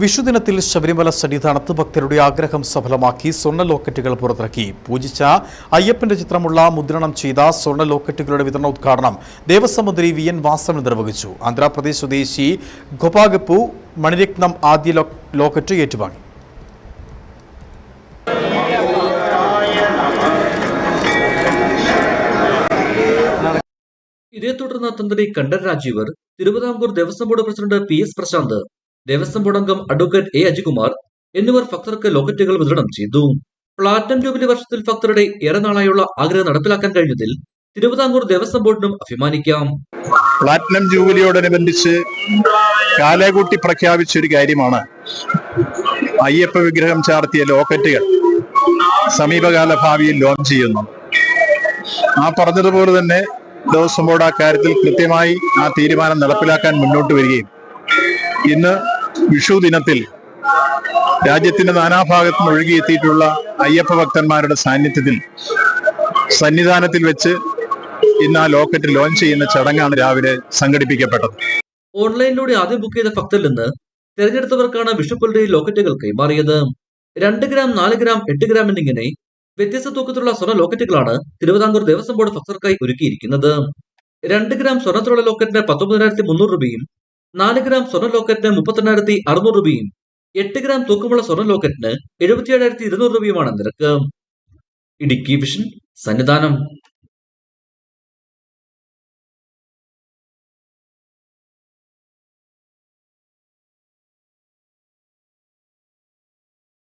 വിഷുദിനത്തിൽ ശബരിമല സന്നിധാനത്ത് ഭക്തരുടെ ആഗ്രഹം സഫലമാക്കി സ്വർണ ലോക്കറ്റുകൾ പുറത്തിറക്കി. പൂജിച്ച അയ്യപ്പന്റെ ചിത്രമുള്ള മുദ്രണം ചെയ്ത സ്വർണ ലോക്കറ്റുകളുടെ വിതരണോദ്ഘാടനം ദേവസ്വം മന്ത്രി വി എൻ വാസവൻ നിർവഹിച്ചു. ആന്ധ്രാപ്രദേശ് സ്വദേശി ഗോപാഗപ്പു മണിരത്നം ആദ്യ ലോക്കറ്റ് ഏറ്റുവാങ്ങി. ഇതേ തുടർന്ന് തന്ത്രി Kandan Rajeevar Thiruvithamkoor Devaswom board president P S Prashanth Devaswom board അംഗം അഡ്വക്കേറ്റ് എ. അജികുമാർ എന്നിവർ ഭക്തർക്ക് ലോക്കറ്റുകൾ വിതരണം ചെയ്തു. പ്ലാറ്റിനം ജൂബിലി വർഷത്തിൽ ഭക്തരുടെ ഏറെ നാളായുള്ള ആഗ്രഹം നടപ്പിലാക്കാൻ കഴിഞ്ഞതിൽ തിരുവിതാംകൂർ ദേവസ്വം ബോർഡിനും അഭിമാനിക്കാം. പ്ലാറ്റിനം ജൂബിലിയോടനുബന്ധിച്ച് കാലേകൂട്ടി പ്രഖ്യാപിച്ച ഒരു കാര്യമാണ്. അയ്യപ്പ വിഗ്രഹം ചാർത്തിയ ലോക്കറ്റുകൾ സമീപകാല ഭാവിയിൽ ലോഞ്ച് ചെയ്യുന്നു. ആ പറഞ്ഞതുപോലെ തന്നെ ദേവസ്വം ബോർഡ് ആ കാര്യത്തിൽ കൃത്യമായി ആ തീരുമാനം നടപ്പിലാക്കാൻ മുന്നോട്ട് വരികയും ഇന്ന് വിഷു ദിനത്തിൽ രാജ്യത്തിന്റെ നാനാഭാഗത്തും ഒഴുകിയെത്തിയിട്ടുള്ള അയ്യപ്പ ഭക്തന്മാരുടെ സാന്നിധ്യത്തിൽ സന്നിധാനത്തിൽ വെച്ച് ഇന്ന് ആ ലോക്കറ്റ് ലോഞ്ച് ചെയ്യുന്ന ചടങ്ങാണ് രാവിലെ സംഘടിപ്പിക്കപ്പെട്ടത്. ഓൺലൈനിലൂടെ ആദ്യം ബുക്ക് ചെയ്ത ഭക്തരിൽ നിന്ന് തിരഞ്ഞെടുത്തവർക്കാണ് വിഷുപ്പുകളുടെ ലോക്കറ്റുകൾ കൈമാറിയത്. രണ്ട് ഗ്രാം നാല് ഗ്രാം എട്ട് ഗ്രാം എന്നിങ്ങനെ വ്യത്യസ്ത തൂക്കത്തിലുള്ള സ്വർണ ലോക്കറ്റുകളാണ് തിരുവിതാംകൂർ ദേവസ്വം ബോർഡ് ഭക്തർക്കായി ഒരുക്കിയിരിക്കുന്നത്. രണ്ട് ഗ്രാം സ്വർണത്തിലുള്ള ലോക്കറ്റിന് പത്തൊമ്പതിനായിരത്തി മുന്നൂറ് രൂപയും നാല് ഗ്രാം സ്വർണ ലോക്കറ്റിന് മുപ്പത്തെണ്ണായിരത്തി അറുന്നൂറ് രൂപയും എട്ട് ഗ്രാം തൂക്കമുള്ള സ്വർണ ലോക്കറ്റിന് എഴുപത്തിയേഴായിരത്തി ഇരുന്നൂറ് രൂപയുമാണ് നിരക്ക്. ഇടുക്കി വിഷൻ സന്നിധാനം.